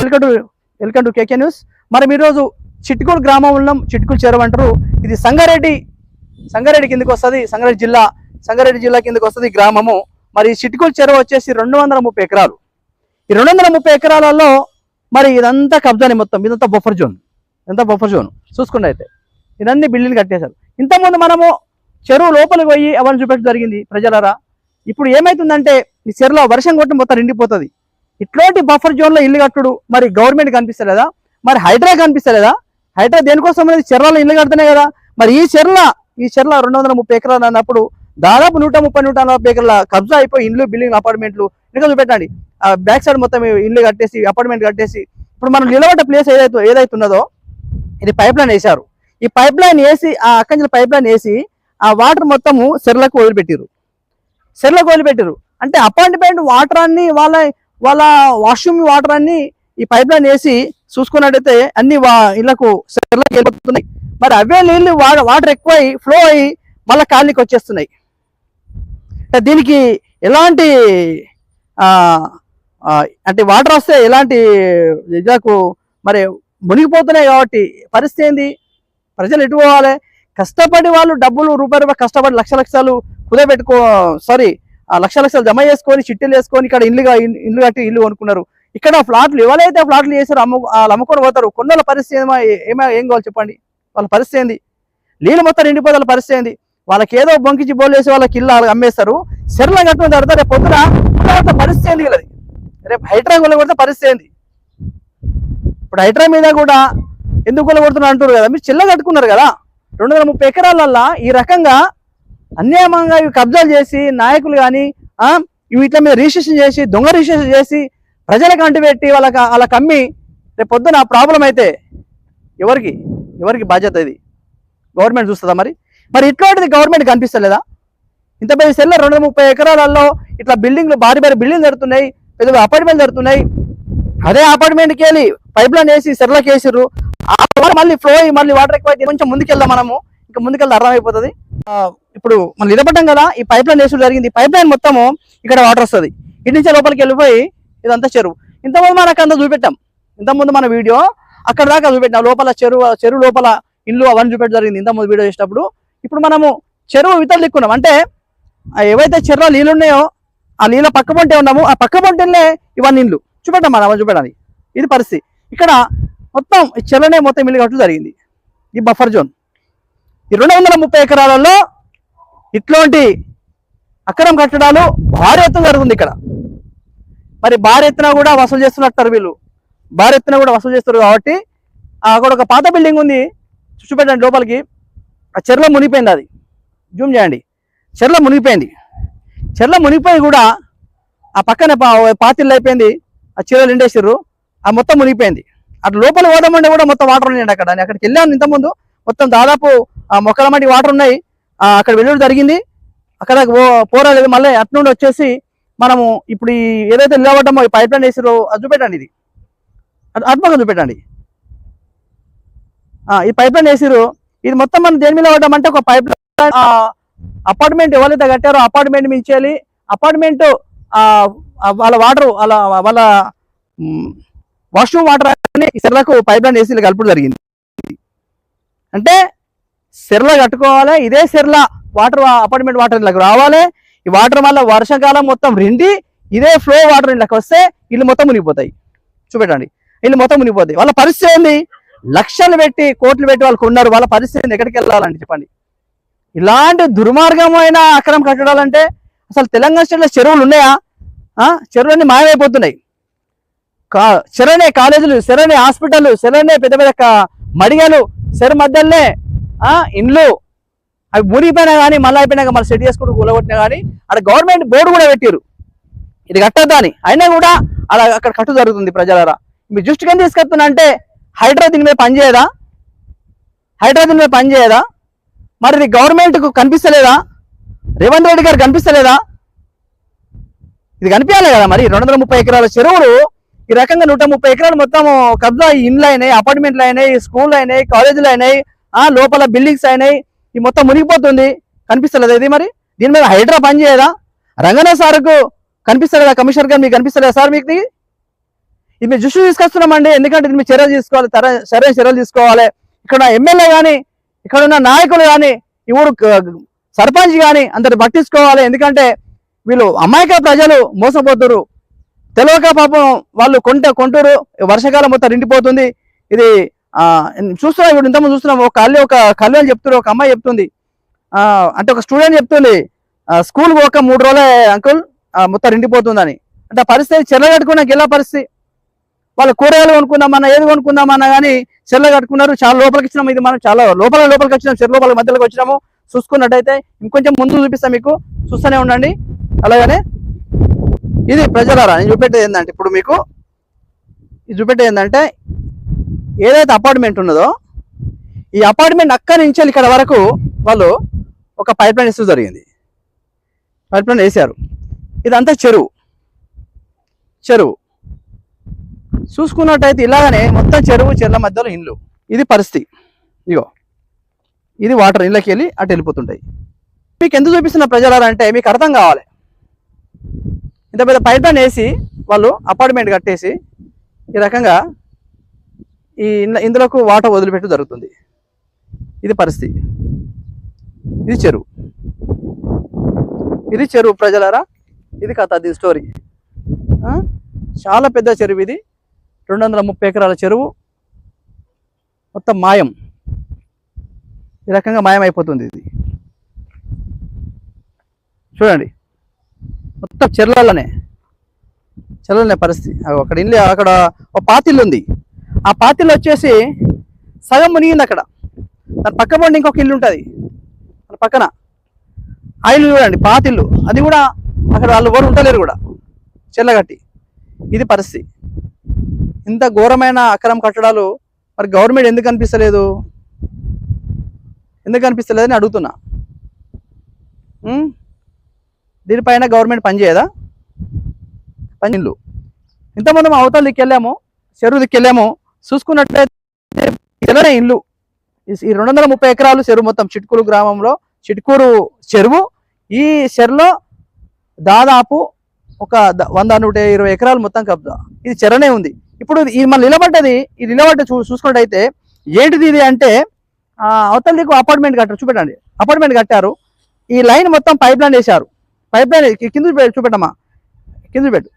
Welcome to welcome to K K news. మనం ఈరోజు చిట్కూరు గ్రామం ఉన్నాం చిట్కూరు చెరువు అంటారు ఇది సంగారెడ్డి సంగారెడ్డి కిందకి వస్తుంది సంగారెడ్డి జిల్లా సంగారెడ్డి జిల్లా కిందకి వస్తుంది గ్రామము. మరి ఈ చెరువు వచ్చేసి రెండు వందల ముప్పై ఎకరాలు. ఈ రెండు వందల ముప్పై ఎకరాలలో మరి ఇదంతా కబ్జాని మొత్తం ఇదంతా బొఫర్ జోన్ ఇదంతా బొఫర్ జోన్ చూసుకుంటే అయితే ఇదన్నీ బిల్డింగ్ కట్టేశారు. ఇంతకుముందు మనము చెరువు లోపలికి పోయి ఎవరిని చూపెట్టడం జరిగింది ప్రజలరా. ఇప్పుడు ఏమైతుందంటే ఈ చెరలో వర్షం కొట్టి మొత్తం నిండిపోతుంది. ఇట్లాంటి బఫర్ జోన్లో ఇల్లు కట్టుడు మరి గవర్నమెంట్ కనిపిస్తలేదా? మరి హైడ్రా కనిపిస్తలేదా? హైడ్రా దేనికోసం అనేది చెర్లలో ఇల్లు కడుతున్నాయి కదా? మరి ఈ చెర్ల ఈ చెర్ల రెండు వందల ముప్పై ఎకరాలు అన్నప్పుడు దాదాపు నూట ముప్పై నూట నలభై ఎకరాల కబ్జా అయిపోయి ఇండ్లు బిల్డింగ్ అపార్ట్మెంట్లు ఇంకా చూపెట్టండి. ఆ బ్యాక్ సైడ్ మొత్తం ఇల్లు కట్టేసి అపార్ట్మెంట్ కట్టేసి ఇప్పుడు మనం నిలబడ్డ ప్లేస్ ఏదైతే ఏదైతే ఉన్నదో ఇది పైప్ లైన్ వేశారు. ఈ పైప్ లైన్ వేసి ఆ అక్కడి పైప్ లైన్ వేసి ఆ వాటర్ మొత్తము సెర్లకు వదిలిపెట్టారు సెర్లకు వదిలిపెట్టారు అంటే అపార్ట్మెంట్ వాటర్ అన్ని వాళ్ళ వాళ్ళ వాష్రూమ్ వాటర్ అన్ని ఈ పైప్ లైన్ వేసి చూసుకున్నట్టయితే అన్ని వా ఇళ్ళకు సెర్లకు వెళ్ళిపోతున్నాయి. మరి అవే నీళ్ళు వాటర్ ఎక్కువై ఫ్లో అయ్యి మళ్ళీ కాలనీకి వచ్చేస్తున్నాయి. దీనికి ఎలాంటి అంటే వాటర్ వస్తే ఎలాంటి ఇళ్ళకు మరి మునిగిపోతున్నాయి కాబట్టి పరిస్థితి ఏంది? ప్రజలు ఎటు పోవాలి? కష్టపడి వాళ్ళు డబ్బులు రూపాయి రూపాయి కష్టపడి లక్ష లక్షలు కుదబెట్టుకో సారీ లక్ష లక్షలు జమ చేసుకొని చిట్టీలు వేసుకొని ఇక్కడ ఇల్లుగా ఇల్లు కట్టి ఇల్లు కొనుక్కున్నారు. ఇక్కడ ఫ్లాట్లు ఎవరైతే ఫ్లాట్లు చేశారో అమ్ము వాళ్ళు అమ్ముకొని పోతారు కొండల పరిస్థితి ఏమో ఏమో ఏం కావాలి చెప్పండి? వాళ్ళ పరిస్థితి ఏంది? నీళ్ళు మొత్తం నిండిపోతే వాళ్ళ పరిస్థితి ఏంది? వాళ్ళకి ఏదో బొంకిచి బోలేసి వాళ్ళకి ఇల్లు వాళ్ళకి అమ్మేస్తారు సెరల కట్టుకుని తర్వాత రేపు పొద్దున పరిస్థితి ఏంది కదా రేపు హైడ్రా కొడితే పరిస్థితి ఏంది? ఇప్పుడు హైడ్రా మీద కూడా ఎందుకు కొడుతున్నారు అంటారు కదా మీరు చిల్ల కట్టుకున్నారు కదా. రెండు వందల ముప్పై ఈ రకంగా అన్యాయంగా ఇవి కబ్జాలు చేసి నాయకులు కానీ వీటి మీద రిజిస్ట్రేషన్ చేసి దొంగ రిజిస్ట్రేషన్ చేసి ప్రజలకు అంటుపెట్టి వాళ్ళకి వాళ్ళకి కమ్మి రేపు పొద్దున ప్రాబ్లం అయితే ఎవరికి? ఎవరికి బాధ్యత ఇది? గవర్నమెంట్ చూస్తుందా మరి? మరి ఇట్లాంటిది గవర్నమెంట్ కనిపిస్తలేదా? ఇంత పెద్ద సెల్ల రెండు ముప్పై ఎకరాలలో ఇట్లా బిల్డింగ్లు భారీ భారీ బిల్డింగ్ జరుగుతున్నాయి పెద్ద అపార్ట్మెంట్ జరుగుతున్నాయి. అదే అపార్ట్మెంట్కి వెళ్ళి పైప్ లైన్ వేసి సెర్లకు వేసిర్రు. ఆ మళ్ళీ ఫ్లో అయ్యి మళ్ళీ వాటర్ ఎక్కువ అయితే కొంచెం ముందుకెళ్దాం మనము. ఇంకా ముందుకెళ్ళి అర్థమైపోతుంది. ఇప్పుడు మనం నిలబడ్డం కదా ఈ పైప్ లైన్ వేసుడు జరిగింది. పైప్ లైన్ మొత్తము ఇక్కడ వాటర్ వస్తుంది. ఇటు నుంచి లోపలికి వెళ్ళిపోయి ఇదంతా చెరువు. ఇంతకుముందు మనకు అంతా చూపెట్టాం. ఇంతకుముందు మన వీడియో అక్కడ దాకా చూపెట్టాం లోపల చెరువు చెరువు లోపల ఇల్లు అవన్నీ చూపెట్టడం జరిగింది ఇంతకుముందు వీడియో చేసినప్పుడు. ఇప్పుడు మనము చెరువు ఇతర దిక్కున్నాం. అంటే ఏవైతే చెరువు నీళ్ళు ఉన్నాయో ఆ నీళ్ళ పక్క పొంటే ఉన్నాము ఆ పక్క పొంటేనే ఇవన్నీ ఇల్లు. చూపెట్టాం మనం అవన్నీ చూపెట్టాలి ఇది పరిస్థితి. ఇక్కడ మొత్తం ఈ చెరువునే మొత్తం ఇల్లు కట్టడం జరిగింది. ఈ బఫర్ జోన్ ఈ రెండు వందల ముప్పై ఎకరాలలో ఇట్లాంటి అక్రమ కట్టడాలు భారీ ఎత్తున జరుగుతుంది ఇక్కడ. మరి భారీ ఎత్తున కూడా వసూలు చేస్తున్నట్టారు వీళ్ళు. భారీ ఎత్తున కూడా వసూలు చేస్తారు కాబట్టి అక్కడ ఒక పాత బిల్డింగ్ ఉంది. చూపెట్టండి లోపలికి. ఆ చెర్లో మునిగిపోయింది అది. జూమ్ చేయండి. చెర్ల మునిగిపోయింది. చెర్ల మునిగిపోయి కూడా ఆ పక్కన పా- పాతిళ్ళు అయిపోయింది. ఆ చీరలు నిండేసిర్రు. ఆ మొత్తం మునిగిపోయింది. అటు లోపల పోదామంటే కూడా మొత్తం వాటర్ ఉన్నాయండి అక్కడ. నేను అక్కడికి వెళ్ళాను ఇంతకుముందు. మొత్తం దాదాపు ఆ మొక్కల మట్టి వాటర్ ఉన్నాయి. అక్కడ వెళ్ళడం జరిగింది. అక్కడ పో- పోరాలేదు మళ్ళీ అట్నుండి వచ్చేసి మనము ఇప్పుడు ఏదైతే నిలబడ్డామో ఈ పైప్ లైన్ వేసిరో అది చూపెట్టండి ఇది. అటు చూపెట్టండి. ఈ పైప్ లైన్ వేసిరు ఇది మొత్తం మనం దేని మీద పడ్డామంటే ఒక పైప్ లైన్ అపార్ట్మెంట్ ఎవరైతే కట్టారో అపార్ట్మెంట్ మించేయాలి అపార్ట్మెంట్ వాళ్ళ వాటర్ వాళ్ళ వాళ్ళ వాష్రూమ్ వాటర్ అని సెర్లకు పైప్ లైన్ వేసి కలపడం జరిగింది. అంటే సెర్ల కట్టుకోవాలి ఇదే సెర్ల. వాటర్ అపార్ట్మెంట్ వాటర్ ఇళ్ళకి రావాలి. ఈ వాటర్ వల్ల వర్షాకాలం మొత్తం రెండి ఇదే ఫ్లో వాటర్ ఇళ్ళకి వస్తే ఇల్లు మొత్తం మునిగిపోతాయి. చూపెట్టండి. ఇల్లు మొత్తం మునిగిపోతాయి. వాళ్ళ పరిస్థితి ఏంది? లక్షలు పెట్టి కోట్లు పెట్టి వాళ్ళకు ఉన్నారు వాళ్ళ పరిస్థితి ఎక్కడికి వెళ్ళాలండి? చెప్పండి. ఇలాంటి దుర్మార్గమైన అక్రమ కట్టడాలంటే అసలు తెలంగాణ స్టేట్లో చెరువులు ఉన్నాయా? ఆ? చెరువులన్నీ మాయమైపోతున్నాయి. కా చెరనే కాలేజీలు చెరనే హాస్పిటల్ చెరనే పెద్ద పెద్ద మడిగలు చెరు మధ్యలోనే ఇండ్లు. అవి మునిగిపోయినా కానీ మళ్ళీ అయిపోయినాక మళ్ళీ సెట్ చేసుకుంటూ కూలగొట్టినా కానీ అక్కడ గవర్నమెంట్ బోర్డు కూడా పెట్టారు ఇది కట్టద్దా అని. అయినా కూడా అలా అక్కడ కట్టు జరుగుతుంది ప్రజలరా. మీరు దృష్టికి ఏం తీసుకెళ్తున్నా అంటే హైడ్రా దీని మీద పనిచేయదా? హైడ్రా దీని మీద పనిచేయదా? మరి ఇది గవర్నమెంట్కు కనిపిస్తలేదా? రేవంత్ రెడ్డి గారు కనిపిస్తలేదా? ఇది కనిపించాలి కదా మరి. రెండు వందల ముప్పై ఎకరాల చెరువులు ఈ రకంగా నూట ముప్పై ఎకరాలు మొత్తం కబ్జా ఇండ్లు అయినాయి అపార్ట్మెంట్లు అయినాయి స్కూల్ అయినాయి కాలేజీలు అయినాయి ఆ లోపల బిల్డింగ్స్ అయినాయి. ఈ మొత్తం మునిగిపోతుంది. కనిపిస్తలేదు ఇది మరి? దీని మీద హైడ్రా పని చేయదా? రంగన సార్కు కనిపిస్తలేదా? కమిషనర్ గారు మీకు కనిపిస్తలేదా సార్ మీకు ఇది? మేము దృష్టి తీసుకొస్తున్నామండి. ఎందుకంటే ఇది మీరు చర్యలు తీసుకోవాలి. తర- సరైన చర్యలు తీసుకోవాలి. ఇక్కడ ఎమ్మెల్యే కానీ ఇక్కడ ఉన్న నాయకులు కానీ ఈ ఊరు సర్పంచ్ కానీ అందరు పట్టించుకోవాలి ఎందుకంటే వీళ్ళు అమాయక ప్రజలు మోసపోతున్నారు తెలియక పాపం వాళ్ళు కొంట కొంటూరు వర్షాకాలం మొత్తం నిండిపోతుంది. ఇది చూస్తున్నా ఇప్పుడు ఇంతకుముందు చూస్తున్నాం ఒక కళ్ళు ఒక కళ్ళు అని చెప్తున్నారు ఒక అమ్మాయి చెప్తుంది. అంటే ఒక స్టూడెంట్ చెప్తుంది స్కూల్ ఒక మూడు రోజులే అంకుల్ మొత్తం నిండిపోతుందని. అంటే పరిస్థితి చెల్ల కట్టుకున్నాక ఎలా పరిస్థితి? వాళ్ళు కూరగాయలు కొనుక్కుందామన్నా ఏది కొనుక్కుందామన్నా కానీ చెల్ల కట్టుకున్నారు. చాలా లోపలికి ఇచ్చినాము ఇది మనం చాలా లోపల లోపలికి వచ్చినాం చెర లోపల మధ్యలోకి వచ్చినాము. చూసుకున్నట్టయితే ఇంకొంచెం ముందు చూపిస్తాం మీకు. చూస్తూనే ఉండండి. అలాగనే ఇది ప్రజలారా నేను చూపెట్టేది ఏంటంటే ఇప్పుడు మీకు ఇది చూపెట్టేది ఏంటంటే ఏదైతే అపార్ట్మెంట్ ఉన్నదో ఈ అపార్ట్మెంట్ అక్కడి నుంచి వెళ్ళి ఇక్కడ వరకు వాళ్ళు ఒక పైప్ లైన్ ఇస్తూ జరిగింది. పైప్ లైన్ వేశారు. ఇదంతా చెరువు. చెరువు. చూసుకున్నట్టయితే ఇలాగనే మొత్తం చెరువు చెర్ల మధ్యలో ఇండ్లు. ఇది పరిస్థితి. ఇగో. ఇది వాటర్ ఇళ్ళకి వెళ్ళి అటు వెళ్ళిపోతుంటాయి. మీకు ఎందుకు చూపిస్తున్న ప్రజలారా మీకు అర్థం కావాలి. ఇంత పెద్ద పైప్ లైన్ వేసి వాళ్ళు అపార్ట్మెంట్ కట్టేసి ఈ రకంగా ఈ ఇందులోకి వాటర్ వదిలిపెట్టు జరుగుతుంది. ఇది పరిస్థితి. ఇది చెరువు. ఇది చెరువు ప్రజలారా. ఇది కథ అది స్టోరీ చాలా పెద్ద చెరువు ఇది. రెండు వందల ముప్పై ఎకరాల చెరువు. మొత్తం మాయం. ఈ రకంగా మాయం అయిపోతుంది ఇది. చూడండి. మొత్తం చెర్లలోనే చెర్లనే పరిస్థితి. అక్కడ ఇల్లు అక్కడ ఒక పాతిల్లు ఉంది ఆ పాతిల్లు వచ్చేసి సగం మునిగింది అక్కడ దాని పక్క పండి ఇంకొక ఇల్లు ఉంటుంది. దాని పక్కన. ఆ ఇల్లు చూడండి పాతిల్లు అది కూడా అక్కడ వాళ్ళు ఎవరు ఉండలేరు కూడా. చెల్లగట్టి ఇది పరిస్థితి. ఇంత ఘోరమైన అక్రమ కట్టడాలు మరి గవర్నమెంట్ ఎందుకు కనిపిస్తలేదు? ఎందుకు అని అడుగుతున్నా. దీనిపైన గవర్నమెంట్ పనిచేయదా పనిలు ఇంతమంది మా అవతల దిక్కెళ్ళాము చెరువు దిక్కెళ్ళాము. చూసుకున్నట్లయితే ఇలానే ఇల్లు. ఈ- రెండు వందల ముప్పై ఎకరాలు చెరువు మొత్తం చిట్కూరు గ్రామంలో. చిట్కూరు చెరువు. ఈ చెరులో దాదాపు ఒక వంద నూట ఇరవై ఎకరాలు మొత్తం కబ్జా. ఇది చెరనే ఉంది. ఇప్పుడు ఇది మన నిలబడ్డది ఈ నిలబడ్డ చూ చూసుకున్నట్టయితే ఏంటిది ఇది అంటే అవతల దిక్కు అపార్ట్మెంట్ కట్టారు. చూపెట్టండి. అపార్ట్మెంట్ కట్టారు. ఈ లైన్ మొత్తం పైప్ లైన్ వేశారు. పైప్ లైన్ కింద చూపెట్టమ్మా. కింద చూపెట్టు.